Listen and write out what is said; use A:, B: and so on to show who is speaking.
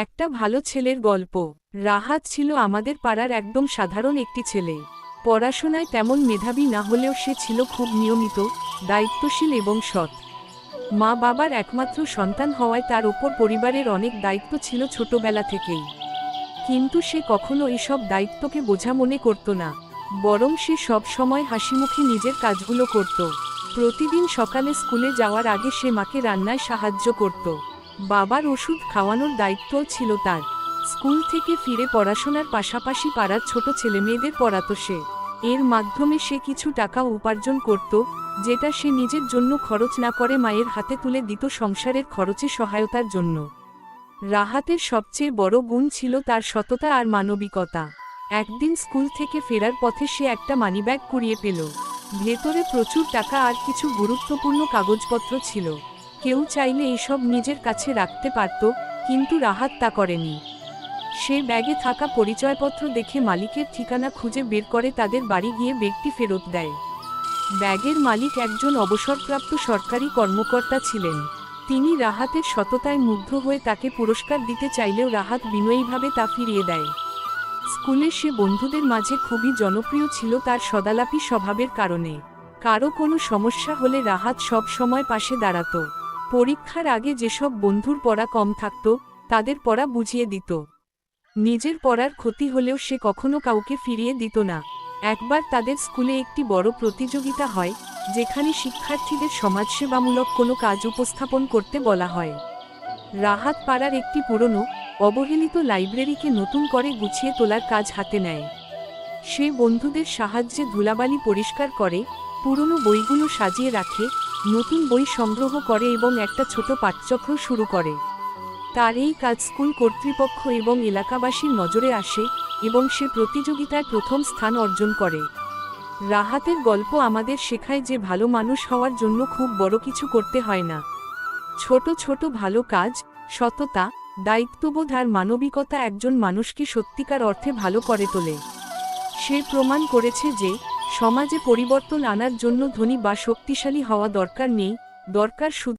A: একটা ভালো ছেলের গল্প। রাহাত ছিল আমাদের পাড়ার একদম সাধারণ একটি ছেলে। পড়াশোনায় তেমন মেধাবী না হলেও সে ছিল খুব নিয়মিত, দায়িত্বশীল এবং সৎ। মা বাবার একমাত্র সন্তান হওয়ায় তার ওপর পরিবারের অনেক দায়িত্ব ছিল ছোটবেলা থেকেই। কিন্তু সে কখনো এসব দায়িত্বকে বোঝা মনে করত না। বরং সে সব সময় হাসিমুখে নিজের কাজগুলো করত। প্রতিদিন সকালে স্কুলে যাওয়ার আগে সে মাকে রান্নায় সাহায্য করত। বাবার ওষুধ খাওয়ানোর দায়িত্বও ছিল তার। স্কুল থেকে ফিরে পড়াশোনার পাশাপাশি পাড়ার ছোট ছেলেমেয়েদের পড়াতো সে। এর মাধ্যমে সে কিছু টাকা উপার্জন করত, যেটা সে নিজের জন্য খরচ না করে মায়ের হাতে তুলে দিত সংসারের খরচে সহায়তার জন্য। রাহাতের সবচেয়ে বড় গুণ ছিল তার সততা আর মানবিকতা। একদিন স্কুল থেকে ফেরার পথে সে একটা মানিব্যাগ কুড়িয়ে পেল। ভেতরে প্রচুর টাকা আর কিছু গুরুত্বপূর্ণ কাগজপত্র ছিল। কেউ চাইলে এসব নিজের কাছে রাখতে পারত, কিন্তু রাহাত তা করেনি। সে ব্যাগে থাকা পরিচয়পত্র দেখে মালিকের ঠিকানা খুঁজে বের করে তাদের বাড়ি গিয়ে ব্যক্তি ফেরত দেয়। ব্যাগের মালিক একজন অবসরপ্রাপ্ত সরকারি কর্মকর্তা ছিলেন। তিনি রাহাতের সততায় মুগ্ধ হয়ে তাকে পুরস্কার দিতে চাইলেও রাহাত বিনয়ীভাবে তা ফিরিয়ে দেয়। স্কুলে সে বন্ধুদের মাঝে খুবই জনপ্রিয় ছিল তার সদালাপি স্বভাবের কারণে। কারও কোনো সমস্যা হলে রাহাত সব সময় পাশে দাঁড়াত। পরীক্ষার আগে যেসব বন্ধুর পড়া কম থাকত, তাদের পড়া বুঝিয়ে দিত। নিজের পড়ার ক্ষতি হলেও সে কখনো কাউকে ফিরিয়ে দিত না। একবার তাদের স্কুলে একটি বড় প্রতিযোগিতা হয়, যেখানে শিক্ষার্থীদের সমাজসেবামূলক কোনো কাজ উপস্থাপন করতে বলা হয়। রাহাত পাড়ার একটি পুরনো, অবহেলিত লাইব্রেরিকে নতুন করে গুছিয়ে তোলার কাজ হাতে নেয়। সে বন্ধুদের সাহায্যে ধুলাবালি পরিষ্কার করে, পুরনো বইগুলো সাজিয়ে রাখে নতুন বই সংগ্রহ করে এবং একটা ছোট পাঠচক্র শুরু করে। তার এই কাজ স্কুল কর্তৃপক্ষ এবং এলাকাবাসীর নজরে আসে এবং সে প্রতিযোগিতায় প্রথম স্থান অর্জন করে। রাহাতের গল্প আমাদের শেখায় যে ভালো মানুষ হওয়ার জন্য খুব বড় কিছু করতে হয় না। ছোট ছোট ভালো কাজ, সততা, দায়িত্ববোধ আর মানবিকতা একজন মানুষকে সত্যিকার অর্থে ভালো করে তোলে। সে প্রমাণ করেছে যে সমাজে পরিবর্তন আনার জন্য ধনী বা শক্তিশালী হওয়া দরকার নেই দরকার শুধু